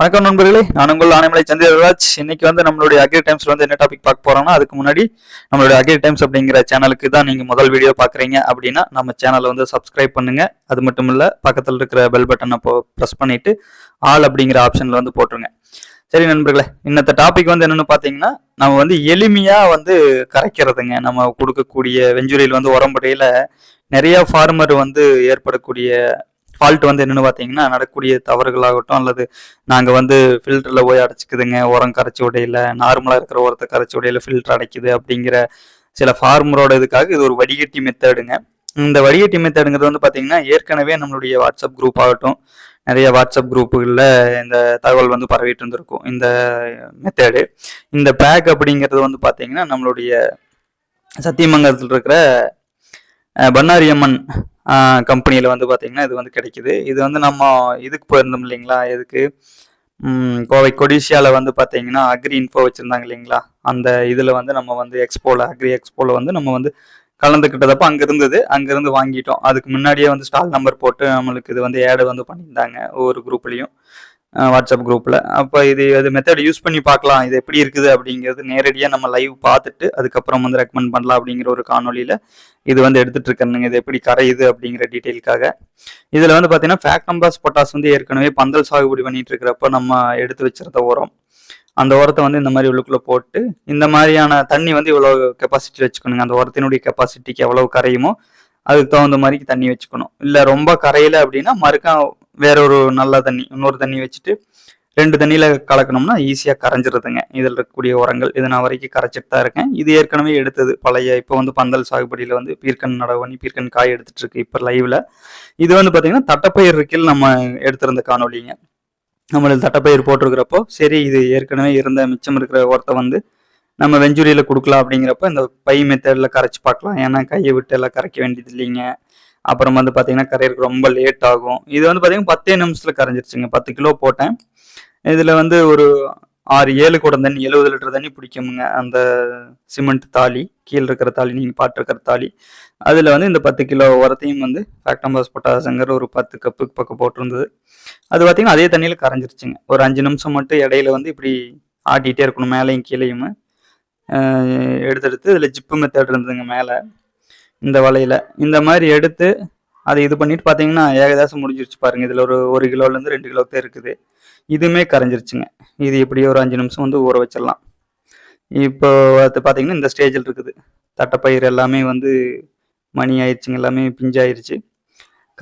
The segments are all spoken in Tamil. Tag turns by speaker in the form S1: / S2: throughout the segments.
S1: வணக்கம் நண்பர்களே நான் உங்கள் ஆனைமலை சந்திரராஜ். இன்னைக்கு வந்து நம்மளுடைய அக்ரி டைம்ஸ்ல வந்து என்ன டாபிக் பார்க்க போறோம்னா அதுக்கு முன்னாடி நம்மளுடைய அக்ரி டைம்ஸ் அப்படிங்கிற சேனலுக்கு தான் நீங்க முதல் வீடியோ பாக்குறீங்க அப்படின்னா நம்ம சேனலை வந்து சப்ஸ்கிரைப் பண்ணுங்க. அது மட்டும் இல்ல பக்கத்தில் இருக்கிற பெல் பட்டனை ப்ரெஸ் பண்ணிட்டு ஆல் அப்படிங்கிற ஆப்ஷன்ல வந்து போட்டுருங்க. சரி நண்பர்களே இன்னத்த டாபிக் வந்து என்னன்னு பாத்தீங்கன்னா நம்ம வந்து எளிமையா வந்து கரைக்கிறதுங்க. நம்ம கொடுக்கக்கூடிய வெஞ்சுரியில் வந்து உரம்படையில நிறைய ஃபார்மர் வந்து ஏற்படக்கூடிய ஃபால்ட் வந்து என்னென்னு பார்த்தீங்கன்னா நடக்கக்கூடிய தவறுகளாகட்டும் அல்லது நாங்கள் வந்து ஃபில்டரில் போய் அடைச்சிக்குதுங்க உரம் கரைச்சி உடையில நார்மலாக இருக்கிற உரத்தை கரைச்சி உடையில ஃபில்டர் அடைக்குது அப்படிங்கிற சில ஃபார்மரோட இதுக்காக இது ஒரு வடிகட்டி மெத்தடுங்க இந்த வடிகட்டி மெத்தடுங்கிறது வந்து பார்த்தீங்கன்னா ஏற்கனவே நம்மளுடைய வாட்ஸ்அப் குரூப் ஆகட்டும் நிறைய வாட்ஸ்அப் குரூப்புகளில் இந்த தகவல் வந்து பரவிட்டு இருந்திருக்கும் இந்த மெத்தேடு இந்த பேக் அப்படிங்கிறது வந்து பார்த்தீங்கன்னா நம்மளுடைய சத்தியமங்கலத்தில் இருக்கிற அஹ், பண்ணாரியம்மன் கம்பெனியில் வந்து பார்த்திங்கன்னா இது வந்து கிடைக்குது. இது வந்து நம்ம இதுக்கு போயிருந்தோம் இல்லைங்களா? எதுக்கு? கோவை கொடிசியாவில் வந்து பார்த்தீங்கன்னா அக்ரி இன்ஃபோ வச்சுருந்தாங்க இல்லைங்களா? அந்த இதில் வந்து நம்ம வந்து எக்ஸ்போவில் அக்ரி எக்ஸ்போவில் வந்து நம்ம வந்து கலந்துக்கிட்டதப்போ அங்கே இருந்தது. அங்கேருந்து வாங்கிட்டோம். அதுக்கு முன்னாடியே வந்து ஸ்டால் நம்பர் போட்டு நம்மளுக்கு இது வந்து ஏடு வந்து பண்ணியிருந்தாங்க ஒவ்வொரு குரூப்லேயும் வாட்ஸ்அப் குரூப்பில் அப்போ இது இது மெத்தட் யூஸ் பண்ணி பார்க்கலாம். இது எப்படி இருக்குது அப்படிங்கிறது நேரடியாக நம்ம லைவ் பார்த்துட்டு அதுக்கப்புறம் வந்து ரெக்கமெண்ட் பண்ணலாம் அப்படிங்கிற ஒரு காணொலியில் இது வந்து எடுத்துட்டு இது எப்படி கரையுது அப்படிங்கிற டீட்டெயிலுக்காக இதில் வந்து பார்த்தீங்கன்னா ஃபேக்டம்பாஸ் பொட்டாஸ் வந்து ஏற்கனவே பந்தல் சாகுபடி பண்ணிட்டு இருக்கிறப்ப நம்ம எடுத்து வச்சிருந்த உரம். அந்த உரத்தை வந்து இந்த மாதிரி உள்ளுக்குள்ளே போட்டு இந்த மாதிரியான தண்ணி வந்து இவ்வளோ கெப்பாசிட்டி வச்சுக்கணுங்க. அந்த உரத்தினுடைய கெப்பாசிட்டிக்கு எவ்வளவு கரையுமோ அதுக்கு தகுந்த மாதிரி தண்ணி வச்சுக்கணும். இல்லை ரொம்ப கரையில அப்படின்னா மறுக்கா வேற ஒரு நல்ல தண்ணி இன்னொரு தண்ணி வச்சுட்டு ரெண்டு தண்ணியில் கலக்கணும்னா ஈஸியாக கரைஞ்சிருதுங்க. இதில் இருக்கக்கூடிய உரங்கள் இது நான் வரைக்கும் கரைச்சிட்டு தான் இருக்கேன். இது ஏற்கனவே எடுத்தது பழைய இப்போ வந்து பந்தல் சாகுபடியில் வந்து பீர்க்கன் நடவு பண்ணி பீர்க்கன் காய் எடுத்துட்டு இருக்கு இப்போ லைவில் இது வந்து பார்த்தீங்கன்னா தட்டப்பயிர் இருக்கில் நம்ம எடுத்திருந்த காணொலிங்க நம்மளுக்கு தட்டப்பயிர் போட்டிருக்கிறப்போ சரி இது ஏற்கனவே இருந்த மிச்சம் இருக்கிற உரத்தை வந்து நம்ம வெஞ்சுரியில் கொடுக்கலாம் அப்படிங்கிறப்ப இந்த பை மெத்தடில் கரைச்சி பார்க்கலாம். ஏன்னா கையை விட்டு எல்லாம் கரைக்க வேண்டியது இல்லைங்க. அப்புறம் வந்து பார்த்தீங்கன்னா கரையிறதுக்கு ரொம்ப லேட் ஆகும். இது வந்து பார்த்தீங்கன்னா பத்தே நிமிஷத்தில் கரைஞ்சிருச்சுங்க. பத்து கிலோ போட்டேன். இதில் வந்து ஒரு ஆறு ஏழு குடம் தண்ணி எழுபது லிட்டர் தண்ணி பிடிக்குமுங்க. அந்த சிமெண்ட் தாலி கீழே இருக்கிற தாலி நீங்கள் பாட்டிருக்கிற தாலி. அதில் வந்து இந்த பத்து கிலோ உரத்தையும் வந்து ஃபேக்டம்பாஸ் பொட்டாசுங்கிற ஒரு பத்து கப்புக்கு பக்கம் போட்டிருந்தது. அது பார்த்தீங்கன்னா அதே தண்ணியில் கரைஞ்சிருச்சுங்க. ஒரு அஞ்சு நிமிஷம் மட்டும் இடையில வந்து இப்படி ஆட்டிகிட்டே இருக்கணும் மேலேயும் கீழேயும். எடுத்து எடுத்து இதில் ஜிப்பு மெத்தட் இருந்ததுங்க மேலே. இந்த வலையில். இந்த மாதிரி எடுத்து அதை இது பண்ணிட்டு பார்த்தீங்கன்னா ஏகதாசம் முடிஞ்சிருச்சு பாருங்க. இதில் ஒரு ஒரு கிலோலேருந்து ரெண்டு கிலோ தான் இருக்குது இதுவுமே கரைஞ்சிருச்சுங்க. இது இப்படியே ஒரு அஞ்சு நிமிஷம் வந்து ஊற வச்சிடலாம். இப்போ அது பார்த்தீங்கன்னா இந்த ஸ்டேஜில் இருக்குது. தட்டைப்பயிர் எல்லாமே வந்து மணி ஆயிடுச்சுங்க. எல்லாமே பிஞ்சாயிருச்சு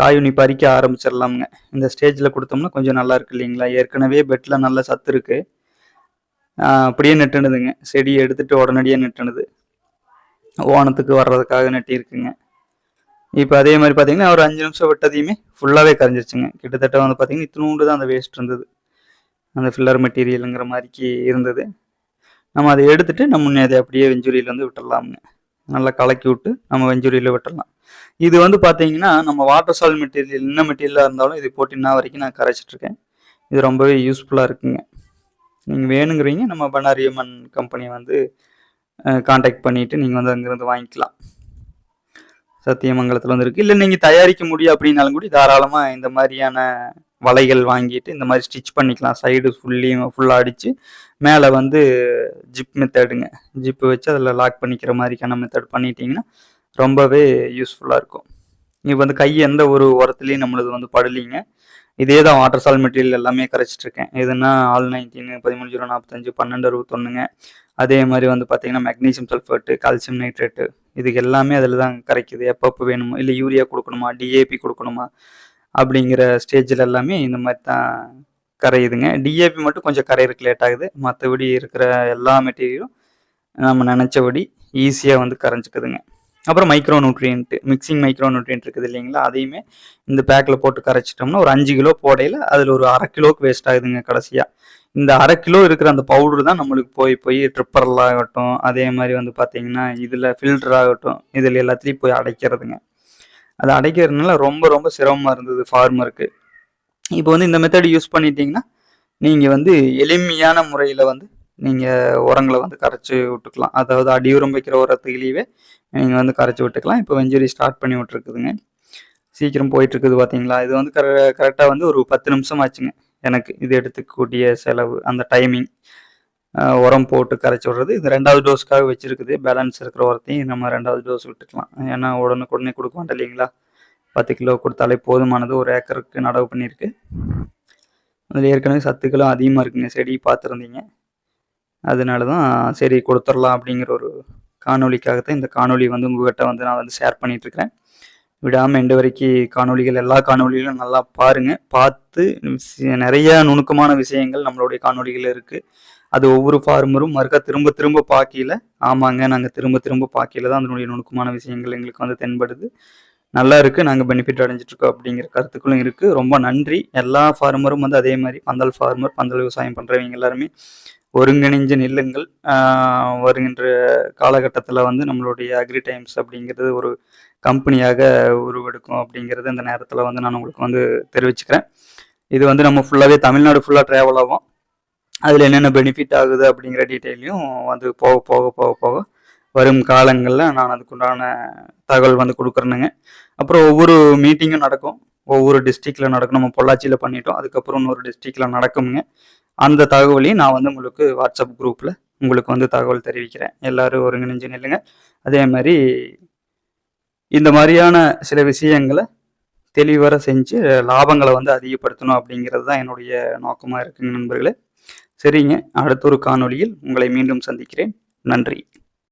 S1: காயுனி பறிக்க ஆரம்பிச்சிடலாமுங்க. இந்த ஸ்டேஜில் கொடுத்தோம்னா கொஞ்சம் நல்லா இருக்கு இல்லைங்களா? ஏற்கனவே பெட்டில் நல்ல சத்து இருக்கு. அப்படியே நெட்டுனதுங்க. செடி எடுத்துட்டு உடனடியாக நெட்டுனது. ஓணத்துக்கு வர்றதுக்காக நட்டியிருக்குங்க. இப்போ அதே மாதிரி பார்த்தீங்கன்னா ஒரு அஞ்சு நிமிஷம் விட்டதையுமே ஃபுல்லாகவே கரைஞ்சிருச்சுங்க. கிட்டத்தட்ட வந்து பார்த்தீங்கன்னா இத்தினூண்டு தான் அந்த வேஸ்ட் இருந்தது. அந்த ஃபில்லர் மெட்டீரியலுங்கிற மாதிரிக்கு இருந்தது. நம்ம அதை எடுத்துட்டு நம்ம முன்னே அதை அப்படியே வெஞ்சுரியில் வந்து விட்டுடலாமுங்க. நல்லா கலக்கி விட்டு நம்ம வெஞ்சுரியில் விட்டுடலாம். இது வந்து பார்த்தீங்கன்னா நம்ம வாட்டர் சால் மெட்டீரியல் என்ன மெட்டீரியலாக இருந்தாலும் இது போட்டு இன்னும் வரைக்கும் நான் கரைச்சிட்ருக்கேன். இது ரொம்பவே யூஸ்ஃபுல்லாக இருக்குங்க. நீங்கள் வேணுங்கிறீங்க நம்ம பண்ணாரியம்மன் கம்பெனி வந்து காண்டாக்ட் பண்ணிவிட்டு நீங்கள் வந்து அங்கேருந்து வாங்கிக்கலாம். சத்தியமங்கலத்தில் வந்து இருக்குது இல்லை நீங்கள் தயாரிக்க முடியும் அப்படின்னாலும் கூட தாராளமாக இந்த மாதிரியான வலைகள் வாங்கிட்டு இந்த மாதிரி ஸ்டிச் பண்ணிக்கலாம். சைடு ஃபுல்லியும் ஃபுல்லாக அடித்து மேலே வந்து ஜிப் மெத்தடுங்க ஜிப்பு வச்சு அதில் லாக் பண்ணிக்கிற மாதிரிக்கான மெத்தட் பண்ணிட்டீங்கன்னா ரொம்பவே யூஸ்ஃபுல்லாக இருக்கும். இப்போ வந்து கை எந்த ஒரு உரத்துலையும் நம்மளது வந்து படலிங்க. இதே தான் வாட்டர் சால் மெட்டீரியல் எல்லாமே கரைச்சிட்ருக்கேன் எதுனா ஆல் நைன்டீன் பதிமூணு ஜீரோ நாற்பத்தஞ்சு பன்னெண்டு அறுபத்தொன்னுங்க. அதே மாதிரி வந்து பார்த்தீங்கன்னா மெக்னீசியம் சல்ஃபேட்டு கால்சியம் நைட்ரேட்டு இதுக்கு எல்லாமே அதில் தான் கரைக்குது. எப்பப்போ வேணுமோ இல்லை யூரியா கொடுக்கணுமா டிஏபி கொடுக்கணுமா அப்படிங்கிற ஸ்டேஜில் எல்லாமே இந்த மாதிரி தான் கரையுதுங்க. டிஏபி மட்டும் கொஞ்சம் கரையிறதுக்கு லேட் ஆகுது. மற்றபடி இருக்கிற எல்லா மெட்டீரியலும் நம்ம நினச்சபடி ஈஸியாக வந்து கரைஞ்சிக்குதுங்க. அப்புறம் micro nutrient mixing micro nutrient இருக்குது இல்லைங்களா? அதையுமே இந்த பேக்கில் போட்டு கரைச்சிட்டோம்னா ஒரு அஞ்சு கிலோ போடையில் அதில் ஒரு அரை கிலோவுக்கு வேஸ்ட் ஆகுதுங்க கடைசியாக இந்த அரை கிலோ இருக்கிற அந்த பவுடர் தான் நம்மளுக்கு போய் போய் ட்ரிப்பரில் ஆகட்டும் அதே மாதிரி வந்து பார்த்தீங்கன்னா இதில் ஃபில்டர் ஆகட்டும் இதில் எல்லாத்துலேயும் போய் அடைக்கிறதுங்க. அது அடைக்கிறதுனால ரொம்ப ரொம்ப சிரமமாக இருந்தது ஃபார்மருக்கு இப்போ வந்து இந்த மெத்தட் யூஸ் பண்ணிட்டீங்கன்னா நீங்கள் வந்து எளிமையான முறையில் வந்து நீங்கள் உரங்களை வந்து கரைச்சி விட்டுக்கலாம். அதாவது அடியுரம் வைக்கிற உரத்துலேயே நீங்கள் வந்து கரைச்சி விட்டுக்கலாம். இப்போ வெஞ்சரி ஸ்டார்ட் பண்ணி விட்ருக்குதுங்க சீக்கிரம் போயிட்டுருக்குது பார்த்தீங்களா இது வந்து கர கரெக்டாக வந்து ஒரு பத்து நிமிஷம் ஆச்சுங்க. எனக்கு இது எடுத்துக்கூடிய செலவு அந்த டைமிங் உரம் போட்டு கரைச்சி விடுறது. இது ரெண்டாவது டோஸ்க்காக வச்சுருக்குது. பேலன்ஸ் இருக்கிற உரத்தையும் நம்ம ரெண்டாவது டோஸ் விட்டுக்கலாம். ஏன்னா உடனுக்குடனே கொடுக்க மாட்டோம் இல்லைங்களா? பத்து கிலோ கொடுத்தாலே போதுமானது. ஒரு ஏக்கருக்கு நடவு பண்ணியிருக்கு. அதில் ஏற்கனவே சத்துக்களும் அதிகமாக இருக்குங்க. செடி பார்த்துருந்தீங்க அதனால தான் சரி கொடுத்துடலாம் அப்படிங்கிற ஒரு காணொலிக்காகத்தான் இந்த காணொலி வந்து உங்ககிட்ட வந்து நான் வந்து ஷேர் பண்ணிகிட்ருக்கிறேன் விடாமல் எண்டு வரைக்கும் காணொலிகள் எல்லா காணொலிகளும் நல்லா பாருங்கள் பார்த்து நிறைய நுணுக்கமான விஷயங்கள் நம்மளுடைய காணொலிகள் இருக்குது அது ஒவ்வொரு ஃபார்மரும் மறுக்கா திரும்ப திரும்ப பார்க்கல ஆமாங்க நாங்கள் திரும்ப திரும்ப பார்க்கல தான் அதனுடைய நுணுக்கமான விஷயங்கள் எங்களுக்கு வந்து தென்படுது. நல்லா இருக்குது நாங்கள் பெனிஃபிட் அடைஞ்சிட்ருக்கோம் அப்படிங்கிற கருத்துக்களும் இருக்குது ரொம்ப நன்றி. எல்லா ஃபார்மரும் வந்து அதே மாதிரி பந்தல் ஃபார்மர் பந்தல் விவசாயம் பண்ணுறவங்க எல்லாருமே. ஒருங்கிணைஞ்சு நில்லுங்கள். வருகின்ற காலகட்டத்தில் வந்து நம்மளுடைய அக்ரி டைம்ஸ் அப்படிங்கிறது ஒரு கம்பெனியாக உருவெடுக்கும் அப்படிங்கிறது இந்த நேரத்தில் வந்து நான் உங்களுக்கு வந்து தெரிவிச்சுக்கிறேன். இது வந்து நம்ம ஃபுல்லாகவே தமிழ்நாடு ஃபுல்லாக ட்ராவல் ஆகும். அதில் என்னென்ன பெனிஃபிட் ஆகுது அப்படிங்கிற டீட்டெயிலையும் வந்து போக போக போக போக வரும் காலங்களில் நான் அதுக்குண்டான தகவல் வந்து கொடுக்குறேனுங்க. அப்புறம் ஒவ்வொரு மீட்டிங்கும் நடக்கும். ஒவ்வொரு டிஸ்ட்ரிக்டில் நடக்கும். நம்ம பொள்ளாச்சியில் பண்ணிட்டோம். அதுக்கப்புறம் இன்னொரு டிஸ்ட்ரிக்டில் நடக்குங்க அந்த தகவலையும் நான் வந்து உங்களுக்கு வாட்ஸ்அப் குரூப்பில் உங்களுக்கு வந்து தகவல் தெரிவிக்கிறேன். எல்லாரும் ஒருங்கிணைஞ்சு நில்லுங்க. அதே மாதிரி இந்த மாதிரியான சில விஷயங்களை தெளிவர செஞ்சு லாபங்களை வந்து அதிகப்படுத்தணும் அப்படிங்கிறது தான் என்னுடைய நோக்கமாக இருக்குங்க நண்பர்களே. சரிங்க. அடுத்த ஒரு காணொளியில் உங்களை மீண்டும் சந்திக்கிறேன். நன்றி.